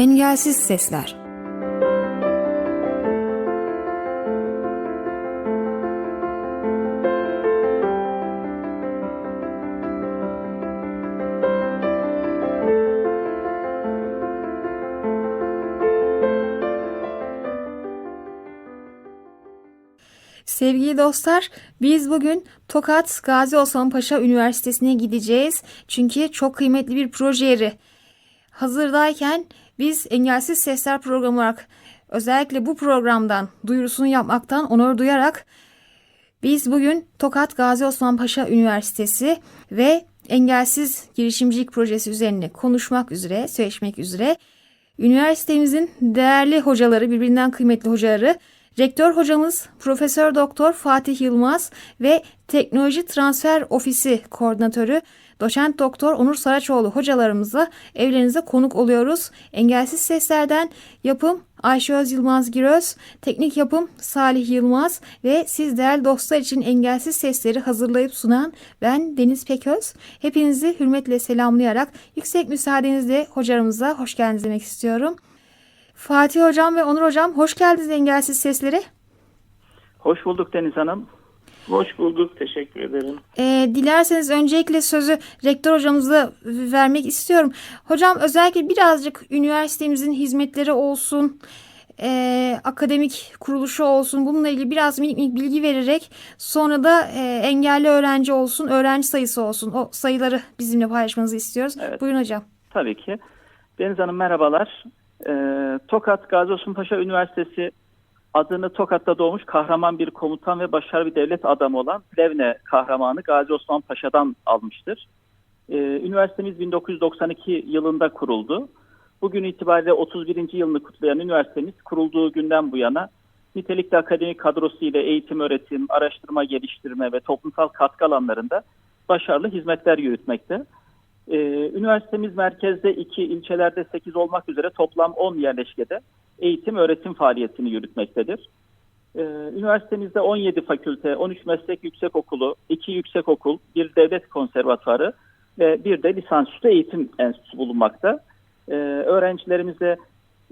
Engelsiz Sesler Sevgili dostlar, biz bugün Tokat Gazi Osman Paşa Üniversitesi'ne gideceğiz. Çünkü çok kıymetli bir proje yeri. Hazırdayken biz Engelsiz Sesler programı olarak özellikle bu programdan duyurusunu yapmaktan onur duyarak biz bugün Tokat Gazi Osman Paşa Üniversitesi ve engelsiz girişimcilik projesi üzerine konuşmak üzere, söyleşmek üzere üniversitemizin değerli hocaları, birbirinden kıymetli hocaları Rektör hocamız Profesör Doktor Fatih Yılmaz ve Teknoloji Transfer Ofisi Koordinatörü Doçent Doktor Onur Saraçoğlu hocalarımızla evlerinize konuk oluyoruz. Engelsiz Seslerden yapım Ayşe Öz Yılmaz Giröz, teknik yapım Salih Yılmaz ve siz değerli dostlar için engelsiz sesleri hazırlayıp sunan ben Deniz Peköz. Hepinizi hürmetle selamlayarak yüksek müsaadenizle hocalarımıza hoş geldiniz demek istiyorum. Fatih Hocam ve Onur Hocam hoş geldiniz Engelsiz Seslere. Hoş bulduk Deniz Hanım. Hoş bulduk. Teşekkür ederim. Ee, dilerseniz öncelikle sözü rektör hocamıza vermek istiyorum. Hocam özellikle birazcık üniversitemizin hizmetleri olsun, e, akademik kuruluşu olsun bununla ilgili biraz minik minik bilgi vererek sonra da e, engelli öğrenci olsun, öğrenci sayısı olsun o sayıları bizimle paylaşmanızı istiyoruz. Evet. Buyurun hocam. Tabii ki. Deniz Hanım merhabalar. Ee, Tokat Gazi Osman Paşa Üniversitesi adını Tokat'ta doğmuş kahraman bir komutan ve başarılı bir devlet adamı olan Plevne kahramanı Gazi Osman Paşa'dan almıştır. Ee, üniversitemiz 1992 yılında kuruldu. Bugün itibariyle 31. yılını kutlayan üniversitemiz kurulduğu günden bu yana nitelikli akademik kadrosu ile eğitim, öğretim, araştırma, geliştirme ve toplumsal katkı alanlarında başarılı hizmetler yürütmekte. Ee, üniversitemiz merkezde 2, ilçelerde 8 olmak üzere toplam 10 yerleşkede eğitim öğretim faaliyetini yürütmektedir. Ee, üniversitemizde 17 fakülte, 13 meslek yüksekokulu, 2 yüksekokul, bir devlet konservatuarı ve bir de lisansüstü eğitim enstitüsü bulunmakta. Ee, öğrencilerimize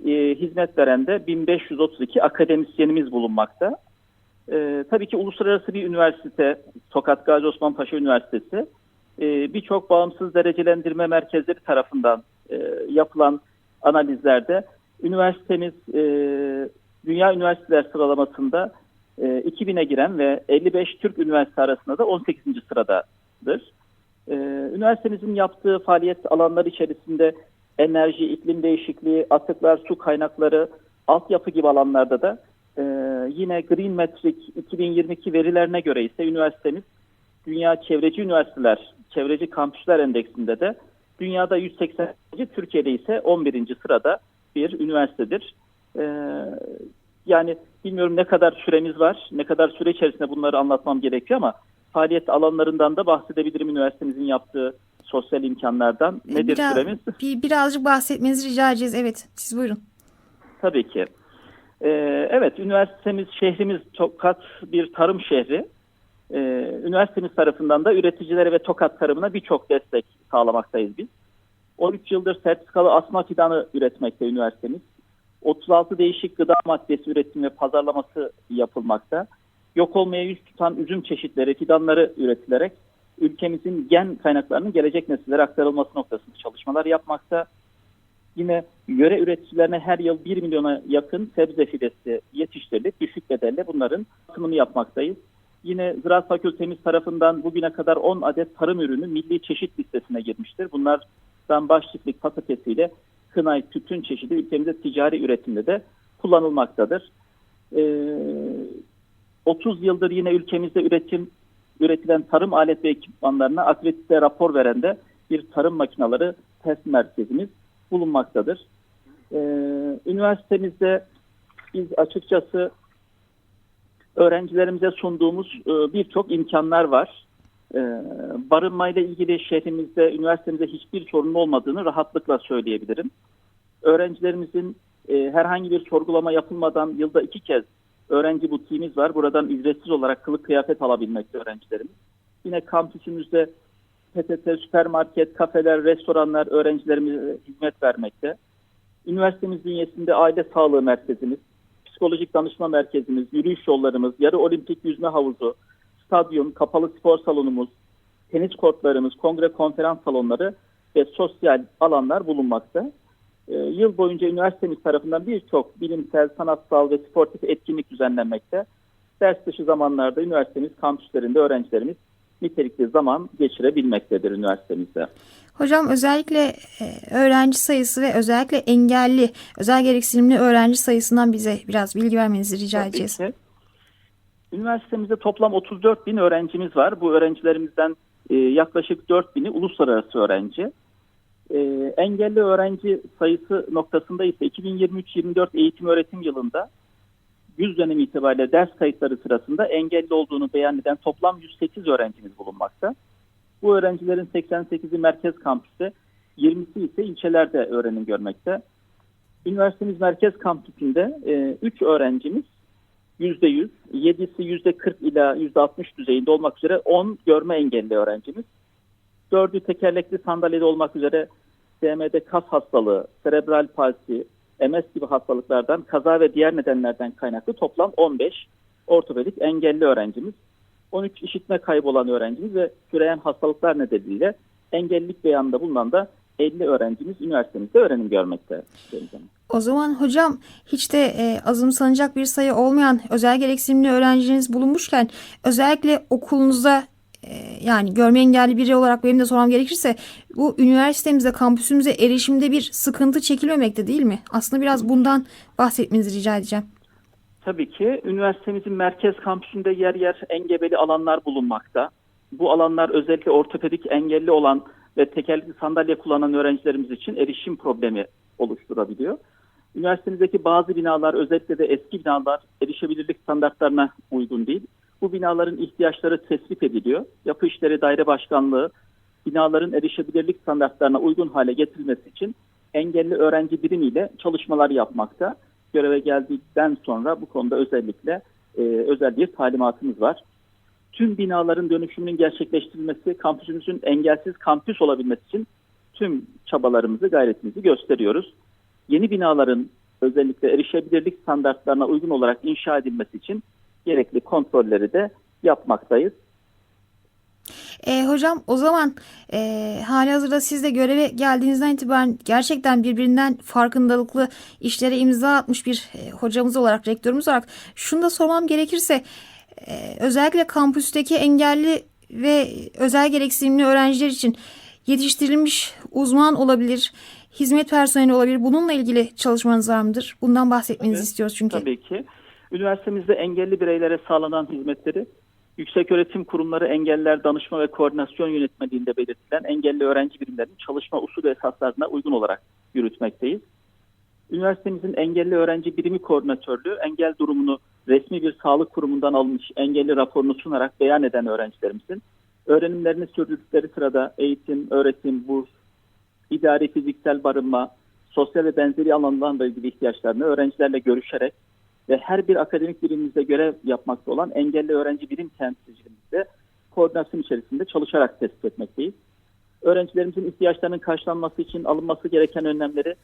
e, hizmet veren de 1532 akademisyenimiz bulunmakta. Ee, tabii ki uluslararası bir üniversite, Tokat Gazi Osman Paşa Üniversitesi e, birçok bağımsız derecelendirme merkezleri tarafından e, yapılan analizlerde üniversitemiz e, Dünya Üniversiteler sıralamasında e, 2000'e giren ve 55 Türk üniversite arasında da 18. sıradadır. E, üniversitemizin yaptığı faaliyet alanları içerisinde enerji, iklim değişikliği, atıklar, su kaynakları, altyapı gibi alanlarda da yine Green Metric 2022 verilerine göre ise üniversitemiz Dünya Çevreci Üniversiteler, Çevreci Kampüsler Endeksinde de dünyada 180. Türkiye'de ise 11. sırada bir üniversitedir. Ee, yani bilmiyorum ne kadar süremiz var, ne kadar süre içerisinde bunları anlatmam gerekiyor ama faaliyet alanlarından da bahsedebilirim üniversitemizin yaptığı sosyal imkanlardan. Nedir Biraz, süremiz? Bir, birazcık bahsetmenizi rica edeceğiz. Evet, siz buyurun. Tabii ki. Ee, evet, üniversitemiz, şehrimiz Tokat bir tarım şehri. Ee, üniversitemiz tarafından da üreticilere ve Tokat tarımına birçok destek sağlamaktayız biz. 13 yıldır sertifikalı asma fidanı üretmekte üniversitemiz. 36 değişik gıda maddesi üretimi ve pazarlaması yapılmakta. Yok olmaya yüz tutan üzüm çeşitleri, fidanları üretilerek ülkemizin gen kaynaklarının gelecek nesillere aktarılması noktasında çalışmalar yapmakta. Yine yöre üreticilerine her yıl 1 milyona yakın sebze fidesi yetiştirilip düşük bedelle bunların atımını yapmaktayız. Yine Ziraat Fakültemiz tarafından bugüne kadar 10 adet tarım ürünü milli çeşit listesine girmiştir. Bunlardan başlıklık patatesiyle kınay, tütün çeşidi ülkemizde ticari üretimde de kullanılmaktadır. Ee, 30 yıldır yine ülkemizde üretim üretilen tarım alet ve ekipmanlarına akredite rapor veren de bir tarım makinaları test merkezimiz bulunmaktadır. Ee, üniversitemizde biz açıkçası öğrencilerimize sunduğumuz e, birçok imkanlar var. E, barınmayla ilgili şehrimizde, üniversitemizde hiçbir sorun olmadığını rahatlıkla söyleyebilirim. Öğrencilerimizin e, herhangi bir sorgulama yapılmadan yılda iki kez öğrenci butiğimiz var. Buradan ücretsiz olarak kılık kıyafet alabilmekte öğrencilerimiz. Yine kampüsümüzde PTT, süpermarket, kafeler, restoranlar öğrencilerimize hizmet vermekte. Üniversitemiz bünyesinde aile sağlığı merkezimiz, psikolojik danışma merkezimiz, yürüyüş yollarımız, yarı olimpik yüzme havuzu, stadyum, kapalı spor salonumuz, tenis kortlarımız, kongre konferans salonları ve sosyal alanlar bulunmakta. Ee, yıl boyunca üniversitemiz tarafından birçok bilimsel, sanatsal ve sportif etkinlik düzenlenmekte. Ders dışı zamanlarda üniversitemiz kampüslerinde öğrencilerimiz nitelikli zaman geçirebilmektedir üniversitemizde. Hocam özellikle e, öğrenci sayısı ve özellikle engelli, özel gereksinimli öğrenci sayısından bize biraz bilgi vermenizi rica Tabii edeceğiz. ki. Üniversitemizde toplam 34 bin öğrencimiz var. Bu öğrencilerimizden e, yaklaşık 4 bini uluslararası öğrenci. E, engelli öğrenci sayısı noktasında ise 2023-24 eğitim öğretim yılında 100 dönem itibariyle ders kayıtları sırasında engelli olduğunu beyan eden toplam 108 öğrencimiz bulunmakta. Bu öğrencilerin 88'i merkez kampüste, 20'si ise ilçelerde öğrenim görmekte. Üniversitemiz merkez kampüsünde 3 öğrencimiz %100, 7'si %40 ila %60 düzeyinde olmak üzere 10 görme engelli öğrencimiz. 4'ü tekerlekli sandalyede olmak üzere DMD kas hastalığı, serebral palsi, MS gibi hastalıklardan, kaza ve diğer nedenlerden kaynaklı toplam 15 ortopedik engelli öğrencimiz. 13 işitme kaybı olan öğrencimiz ve süreyen hastalıklar nedeniyle engellilik beyanında bulunan da 50 öğrencimiz üniversitemizde öğrenim görmekte. O zaman hocam hiç de e, azımsanacak bir sayı olmayan özel gereksinimli öğrenciniz bulunmuşken özellikle okulunuzda yani görme engelli biri olarak benim de sormam gerekirse bu üniversitemize, kampüsümüze erişimde bir sıkıntı çekilmemekte değil mi? Aslında biraz bundan bahsetmenizi rica edeceğim. Tabii ki üniversitemizin merkez kampüsünde yer yer engebeli alanlar bulunmakta. Bu alanlar özellikle ortopedik engelli olan ve tekerlekli sandalye kullanan öğrencilerimiz için erişim problemi oluşturabiliyor. Üniversitemizdeki bazı binalar özellikle de eski binalar erişebilirlik standartlarına uygun değil. Bu binaların ihtiyaçları tespit ediliyor. Yapı İşleri Daire Başkanlığı binaların erişebilirlik standartlarına uygun hale getirilmesi için engelli öğrenci birimiyle çalışmalar yapmakta. Göreve geldikten sonra bu konuda özellikle e, özel bir talimatımız var. Tüm binaların dönüşümünün gerçekleştirilmesi, kampüsümüzün engelsiz kampüs olabilmesi için tüm çabalarımızı, gayretimizi gösteriyoruz. Yeni binaların özellikle erişebilirlik standartlarına uygun olarak inşa edilmesi için gerekli kontrolleri de yapmaktayız. E, hocam o zaman e, hali hazırda siz de göreve geldiğinizden itibaren gerçekten birbirinden farkındalıklı işlere imza atmış bir e, hocamız olarak, rektörümüz olarak şunu da sormam gerekirse e, özellikle kampüsteki engelli ve özel gereksinimli öğrenciler için yetiştirilmiş uzman olabilir, hizmet personeli olabilir. Bununla ilgili çalışmanız var mıdır? Bundan bahsetmenizi Evet, istiyoruz çünkü. Tabii ki. Üniversitemizde engelli bireylere sağlanan hizmetleri Yükseköğretim Kurumları Engeller Danışma ve Koordinasyon Yönetmeliğinde belirtilen engelli öğrenci birimlerinin çalışma usulü esaslarına uygun olarak yürütmekteyiz. Üniversitemizin engelli öğrenci birimi koordinatörlüğü engel durumunu resmi bir sağlık kurumundan alınmış engelli raporunu sunarak beyan eden öğrencilerimizin öğrenimlerini sürdürdükleri sırada eğitim, öğretim, burs, idari fiziksel barınma, sosyal ve benzeri alanlarla ilgili ihtiyaçlarını öğrencilerle görüşerek ve her bir akademik birimimizde görev yapmakta olan engelli öğrenci birim temsilcilerimizle koordinasyon içerisinde çalışarak tespit etmekteyiz. Öğrencilerimizin ihtiyaçlarının karşılanması için alınması gereken önlemleri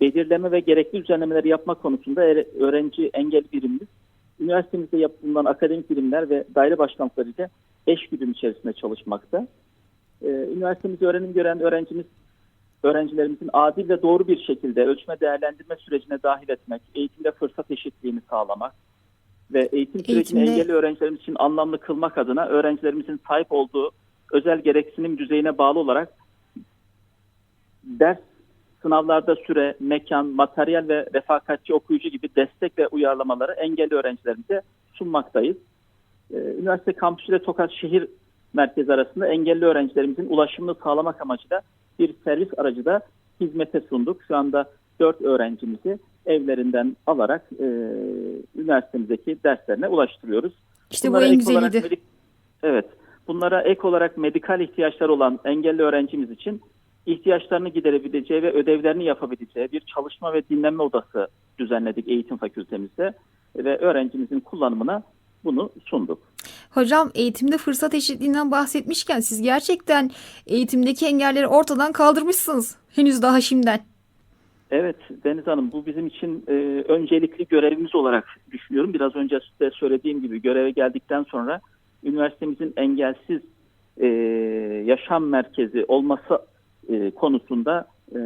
belirleme ve gerekli düzenlemeleri yapmak konusunda er- öğrenci engel birimimiz üniversitemizde yapılan akademik birimler ve daire başkanlıklarıyla eş güdüm içerisinde çalışmakta. Ee, üniversitemizde öğrenim gören öğrencimiz öğrencilerimizin adil ve doğru bir şekilde ölçme değerlendirme sürecine dahil etmek, eğitimde fırsat eşitliğini sağlamak ve eğitim sürecini Eğitimde- engelli öğrencilerimiz için anlamlı kılmak adına öğrencilerimizin sahip olduğu özel gereksinim düzeyine bağlı olarak ders sınavlarda süre, mekan, materyal ve refakatçi okuyucu gibi destek ve uyarlamaları engelli öğrencilerimize sunmaktayız. Ee, Üniversite kampüsü ile Tokat şehir merkezi arasında engelli öğrencilerimizin ulaşımını sağlamak amacıyla bir servis aracı da hizmete sunduk. Şu anda 4 öğrencimizi evlerinden alarak e, üniversitemizdeki derslerine ulaştırıyoruz. İşte bu Bunlara en ek olarak güzeliydi. medik- evet. Bunlara ek olarak medikal ihtiyaçları olan engelli öğrencimiz için ihtiyaçlarını giderebileceği ve ödevlerini yapabileceği bir çalışma ve dinlenme odası düzenledik eğitim fakültemizde ve öğrencimizin kullanımına bunu sunduk. Hocam eğitimde fırsat eşitliğinden bahsetmişken siz gerçekten eğitimdeki engelleri ortadan kaldırmışsınız. Henüz daha şimdiden. Evet Deniz Hanım bu bizim için e, öncelikli görevimiz olarak düşünüyorum. Biraz önce de söylediğim gibi göreve geldikten sonra üniversitemizin engelsiz e, yaşam merkezi olması e, konusunda e,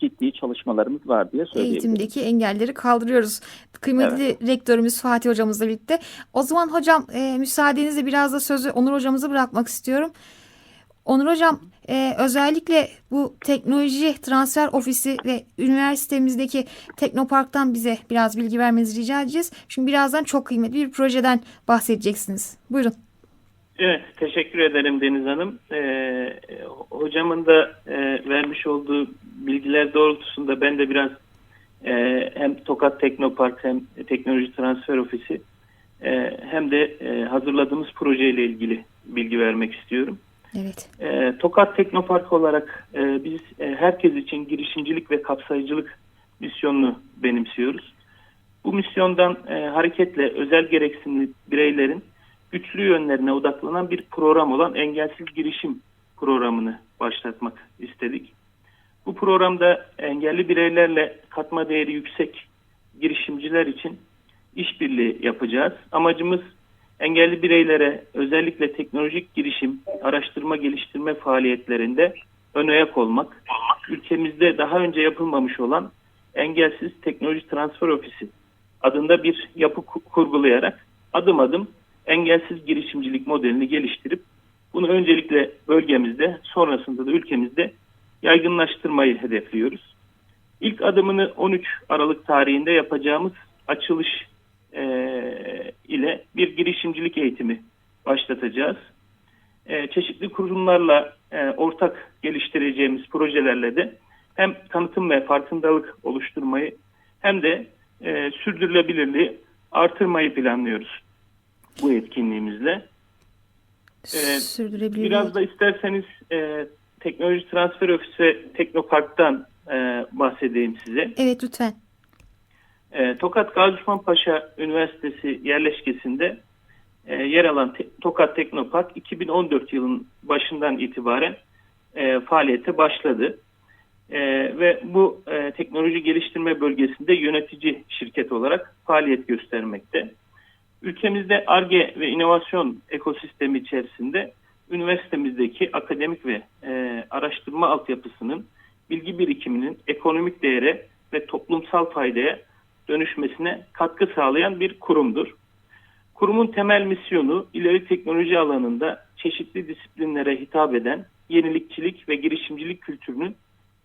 ciddi çalışmalarımız var diye söyleyebilirim. Eğitimdeki engelleri kaldırıyoruz. Kıymetli rektörümüz Fatih hocamızla birlikte. O zaman hocam e, müsaadenizle biraz da sözü Onur hocamıza bırakmak istiyorum. Onur hocam e, özellikle bu teknoloji transfer ofisi ve üniversitemizdeki Teknopark'tan bize biraz bilgi vermenizi rica edeceğiz. Çünkü birazdan çok kıymetli bir projeden bahsedeceksiniz. Buyurun. Evet, teşekkür ederim Deniz Hanım. Ee, hocamın da e, vermiş olduğu bilgiler doğrultusunda ben de biraz e, hem Tokat Teknopark hem Teknoloji Transfer Ofisi e, hem de e, hazırladığımız projeyle ilgili bilgi vermek istiyorum. Evet. E, Tokat Teknopark olarak e, biz e, herkes için girişimcilik ve kapsayıcılık misyonunu benimsiyoruz. Bu misyondan e, hareketle özel gereksinimli bireylerin güçlü yönlerine odaklanan bir program olan Engelsiz Girişim programını başlatmak istedik. Bu programda engelli bireylerle katma değeri yüksek girişimciler için işbirliği yapacağız. Amacımız engelli bireylere özellikle teknolojik girişim, araştırma geliştirme faaliyetlerinde ön ayak olmak, ülkemizde daha önce yapılmamış olan Engelsiz Teknoloji Transfer Ofisi adında bir yapı ku- kurgulayarak adım adım engelsiz girişimcilik modelini geliştirip bunu öncelikle bölgemizde sonrasında da ülkemizde yaygınlaştırmayı hedefliyoruz. İlk adımını 13 Aralık tarihinde yapacağımız açılış eee, ile bir girişimcilik eğitimi başlatacağız. Eee, çeşitli kurumlarla eee, ortak geliştireceğimiz projelerle de hem tanıtım ve farkındalık oluşturmayı hem de eee, sürdürülebilirliği artırmayı planlıyoruz bu etkinliğimizle. Evet, Sürdürebilir. Biraz da isterseniz eee, Teknoloji Transfer Ofisi Teknopark'tan eee, bahsedeyim size. Evet lütfen. E, Tokat Gazi Osman Paşa Üniversitesi yerleşkesinde e, yer alan Te- Tokat Teknopark 2014 yılının başından itibaren e, faaliyete başladı. E, ve bu e, teknoloji geliştirme bölgesinde yönetici şirket olarak faaliyet göstermekte. Ülkemizde ARGE ve inovasyon ekosistemi içerisinde üniversitemizdeki akademik ve e, araştırma altyapısının bilgi birikiminin ekonomik değere ve toplumsal faydaya dönüşmesine katkı sağlayan bir kurumdur. Kurumun temel misyonu ileri teknoloji alanında çeşitli disiplinlere hitap eden yenilikçilik ve girişimcilik kültürünün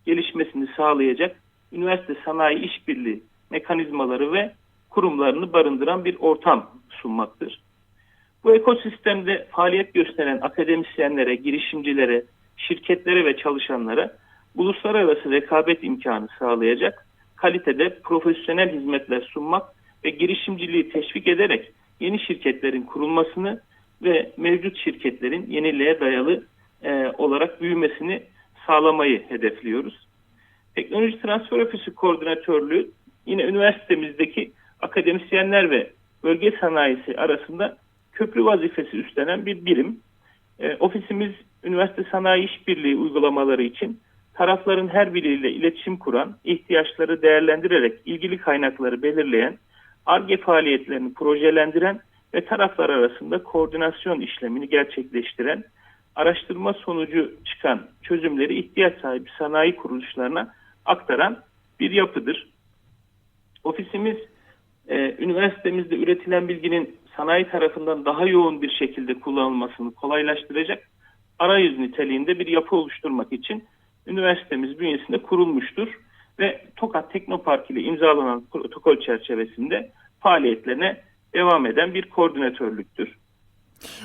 gelişmesini sağlayacak üniversite sanayi işbirliği mekanizmaları ve kurumlarını barındıran bir ortam sunmaktır. Bu ekosistemde faaliyet gösteren akademisyenlere, girişimcilere, şirketlere ve çalışanlara uluslararası rekabet imkanı sağlayacak kalitede profesyonel hizmetler sunmak ve girişimciliği teşvik ederek yeni şirketlerin kurulmasını ve mevcut şirketlerin yeniliğe dayalı e, olarak büyümesini sağlamayı hedefliyoruz. Teknoloji Transfer Ofisi Koordinatörlüğü yine üniversitemizdeki akademisyenler ve bölge sanayisi arasında köprü vazifesi üstlenen bir birim. E, ofisimiz üniversite sanayi işbirliği uygulamaları için tarafların her biriyle iletişim kuran, ihtiyaçları değerlendirerek ilgili kaynakları belirleyen, ARGE faaliyetlerini projelendiren ve taraflar arasında koordinasyon işlemini gerçekleştiren, araştırma sonucu çıkan çözümleri ihtiyaç sahibi sanayi kuruluşlarına aktaran bir yapıdır. Ofisimiz e, üniversitemizde üretilen bilginin sanayi tarafından daha yoğun bir şekilde kullanılmasını kolaylaştıracak arayüz niteliğinde bir yapı oluşturmak için üniversitemiz bünyesinde kurulmuştur ve Tokat Teknopark ile imzalanan protokol çerçevesinde faaliyetlerine devam eden bir koordinatörlüktür.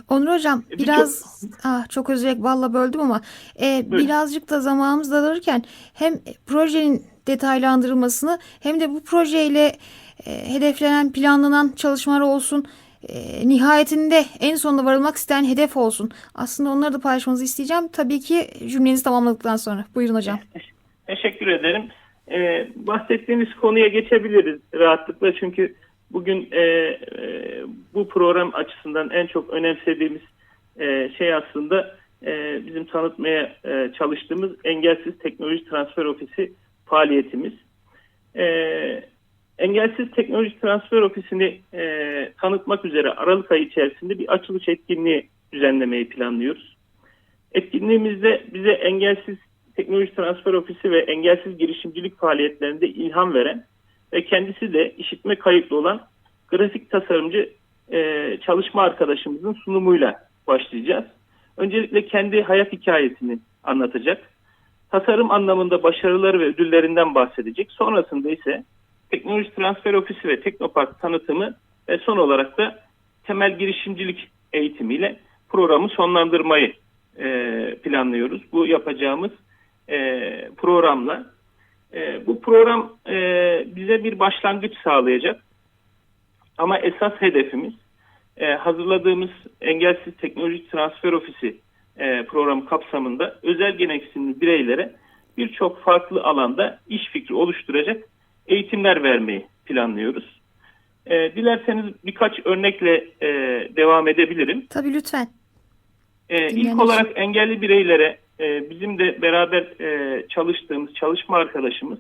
Onur hocam E, biraz ah, çok özür valla böldüm ama e, Buyurun. birazcık da zamanımız daralırken hem projenin detaylandırılmasını hem de bu projeyle e, hedeflenen planlanan çalışmalar olsun e, nihayetinde en sonunda varılmak isteyen hedef olsun. Aslında onları da paylaşmanızı isteyeceğim. Tabii ki cümlenizi tamamladıktan sonra. Buyurun hocam. Teşekkür ederim. Ee, bahsettiğiniz konuya geçebiliriz rahatlıkla çünkü bugün e, e, bu program açısından en çok önemsediğimiz e, şey aslında e, bizim tanıtmaya e, çalıştığımız Engelsiz Teknoloji Transfer Ofisi faaliyetimiz. e, Engelsiz Teknoloji Transfer Ofisi'ni e, tanıtmak üzere Aralık ayı içerisinde bir açılış etkinliği düzenlemeyi planlıyoruz. Etkinliğimizde bize Engelsiz Teknoloji Transfer Ofisi ve engelsiz girişimcilik faaliyetlerinde ilham veren ve kendisi de işitme kayıtlı olan grafik tasarımcı e, çalışma arkadaşımızın sunumuyla başlayacağız. Öncelikle kendi hayat hikayesini anlatacak. Tasarım anlamında başarıları ve ödüllerinden bahsedecek. Sonrasında ise Teknoloji Transfer Ofisi ve Teknopark tanıtımı ve son olarak da temel girişimcilik eğitimiyle programı sonlandırmayı e, planlıyoruz. Bu yapacağımız e, programla. E, bu program e, bize bir başlangıç sağlayacak. Ama esas hedefimiz e, hazırladığımız Engelsiz Teknoloji Transfer Ofisi e, programı kapsamında özel gereksinimli bireylere birçok farklı alanda iş fikri oluşturacak eğitimler vermeyi planlıyoruz. E, dilerseniz birkaç örnekle e, devam edebilirim. Tabii lütfen. E, ilk olarak engelli bireylere e, bizim de beraber e, çalıştığımız çalışma arkadaşımız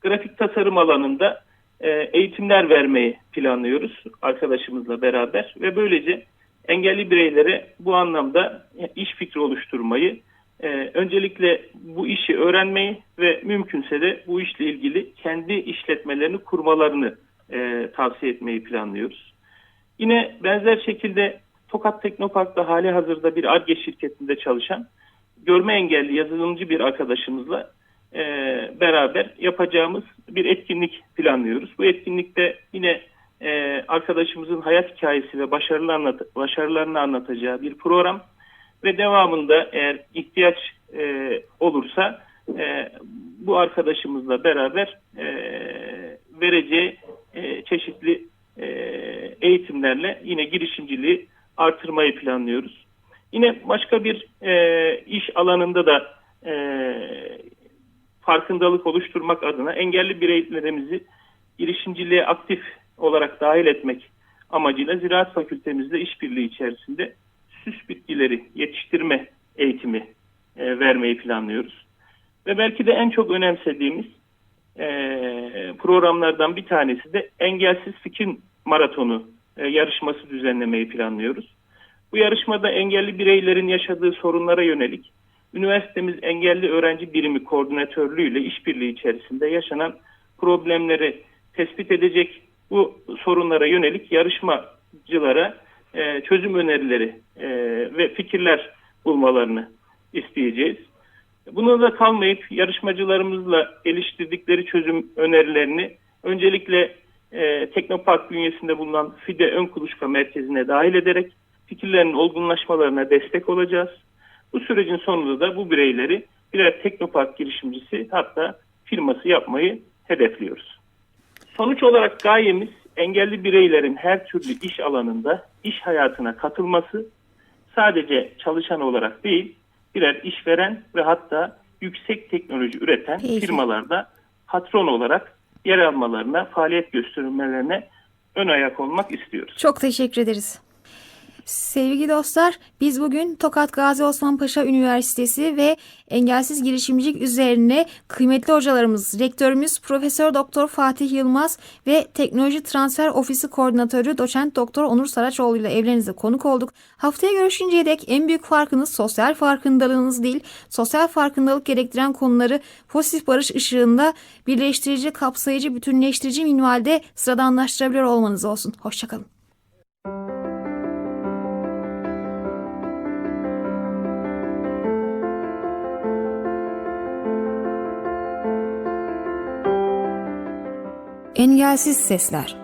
grafik tasarım alanında e, eğitimler vermeyi planlıyoruz arkadaşımızla beraber ve böylece engelli bireylere bu anlamda iş fikri oluşturmayı, e, öncelikle bu işi öğrenmeyi ve mümkünse de bu işle ilgili kendi işletmelerini kurmalarını e, tavsiye etmeyi planlıyoruz. Yine benzer şekilde Tokat Teknopark'ta hali hazırda bir ARGE şirketinde çalışan görme engelli yazılımcı bir arkadaşımızla e, beraber yapacağımız bir etkinlik planlıyoruz. Bu etkinlikte yine e, arkadaşımızın hayat hikayesi ve başarılı anlat başarılarını anlatacağı bir program ve devamında eğer ihtiyaç e, olursa e, bu arkadaşımızla beraber e, vereceği e, çeşitli e, eğitimlerle yine girişimciliği artırmayı planlıyoruz. Yine başka bir e, iş alanında da e, farkındalık oluşturmak adına engelli bireylerimizi girişimciliğe aktif olarak dahil etmek amacıyla Ziraat Fakültemizde işbirliği içerisinde süs bitkileri yetiştirme eğitimi e, vermeyi planlıyoruz. Ve belki de en çok önemsediğimiz e, programlardan bir tanesi de Engelsiz Fikir Maratonu e, yarışması düzenlemeyi planlıyoruz. Bu yarışmada engelli bireylerin yaşadığı sorunlara yönelik üniversitemiz engelli öğrenci birimi koordinatörlüğüyle işbirliği içerisinde yaşanan problemleri tespit edecek bu sorunlara yönelik yarışmacılara e, çözüm önerileri e, ve fikirler bulmalarını isteyeceğiz. Buna da kalmayıp yarışmacılarımızla geliştirdikleri çözüm önerilerini öncelikle e, Teknopark bünyesinde bulunan FİDE Ön Kuluçka Merkezi'ne dahil ederek fikirlerinin olgunlaşmalarına destek olacağız. Bu sürecin sonunda da bu bireyleri birer Teknopark girişimcisi hatta firması yapmayı hedefliyoruz. Sonuç olarak gayemiz engelli bireylerin her türlü iş alanında iş hayatına katılması sadece çalışan olarak değil birer işveren ve hatta yüksek teknoloji üreten Peki. firmalarda patron olarak yer almalarına, faaliyet göstermelerine ön ayak olmak istiyoruz. Çok teşekkür ederiz. Sevgili dostlar, biz bugün Tokat Gazi Osman Paşa Üniversitesi ve engelsiz girişimcilik üzerine kıymetli hocalarımız, rektörümüz Profesör Doktor Fatih Yılmaz ve Teknoloji Transfer Ofisi Koordinatörü Doçent Doktor Onur Saraçoğlu ile evlerinize konuk olduk. Haftaya görüşünceye dek en büyük farkınız sosyal farkındalığınız değil, sosyal farkındalık gerektiren konuları pozitif barış ışığında birleştirici, kapsayıcı, bütünleştirici minvalde sıradanlaştırabiliyor olmanız olsun. Hoşçakalın. Engelsiz Sesler